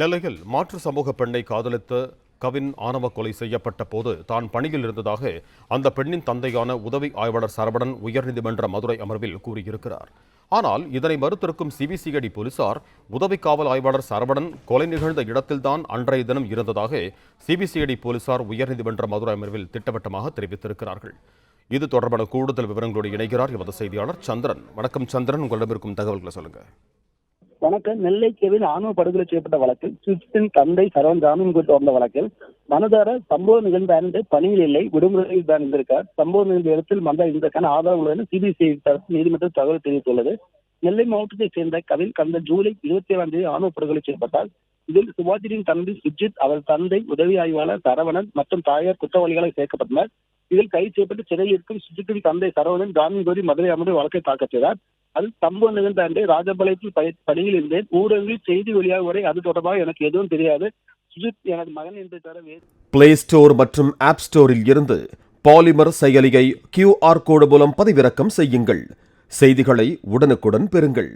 நெல்லையில் மாற்று சமூக பெண்ணை காதலித்த கவின் ஆணவ கொலை செய்யப்பட்ட போது தான் பணியில் இருந்ததாக அந்த பெண்ணின் தந்தையான உதவி ஆய்வாளர் சரவணன் உயர்நீதிமன்ற மதுரை அமர்வில் கூறியிருக்கிறார். ஆனால் இதனை மறுத்திருக்கும் சிபிசிஐடி போலீசார் உதவி காவல் ஆய்வாளர் சரவணன் கொலை நிகழ்ந்த இடத்தில்தான் அன்றைய தினம் இருந்ததாக சிபிசிஐடி போலீசார் உயர்நீதிமன்ற மதுரை அமர்வில் திட்டவட்டமாக தெரிவித்திருக்கிறார்கள். இது தொடர்பான கூடுதல் விவரங்களோடு இணைகிறார் எமது செய்தியாளர் சந்திரன். வணக்கம் சந்திரன். உங்களிடம் இருக்கும் தகவல்களை சொல்லுங்க. வணக்கம். நெல்லை கேவில் ஆணவ படுகொலை செய்யப்பட்ட வழக்கில் சுஜித்தின் தந்தை சரவண் ஜாமீன் குறித்து வந்த வழக்கில் மனதார சம்பவம் நிகழ்ந்த அன்று பணியில் இல்லை விடுமுறையில் தான் இருந்திருக்கார். சம்பவம் நிகழ்ந்த இடத்தில் மந்த இதற்கான உள்ளது சிபிசிஐ தரப்பு நீதிமன்றம் தகவல் தெரிவித்துள்ளது. நெல்லை மாவட்டத்தைச் சேர்ந்த கவில் கடந்த ஜூலை இருபத்தி ஏழாம் தேதி ஆணவ படுகொலை செய்யப்பட்டார். இதில் சுபாஜியின் தம்பி சுஜித் அவர் தந்தை உதவி ஆய்வாளர் சரவணன் மற்றும் தாயார் குற்றவாளிகளாக சேர்க்கப்பட்டனர். இதில் கைது செய்யப்பட்டு சிறையில் இருக்கும் சுஜித்தின் தந்தை சரவணன் ஜாமீன் கோரி மதுரை அமர்வு வழக்கை தாக்கல் செய்தார். அது சம்பவம் நிகழ்ந்த அன்று ராஜபாளையத்தில் பணி- பணியில் இருந்தேன். ஊடகங்களில் செய்தி வெளியாக வரை அது தொடர்பாக எனக்கு எதுவும் தெரியாது. சுஜித் எனது மகன் என்று தர பிளே ஸ்டோர் மற்றும் ஆப் ஸ்டோரில் இருந்து பாலிமர் செயலியை கியூஆர் கோடு மூலம் பதிவிறக்கம் செய்யுங்கள். செய்திகளை உடனுக்குடன் பெறுங்கள்.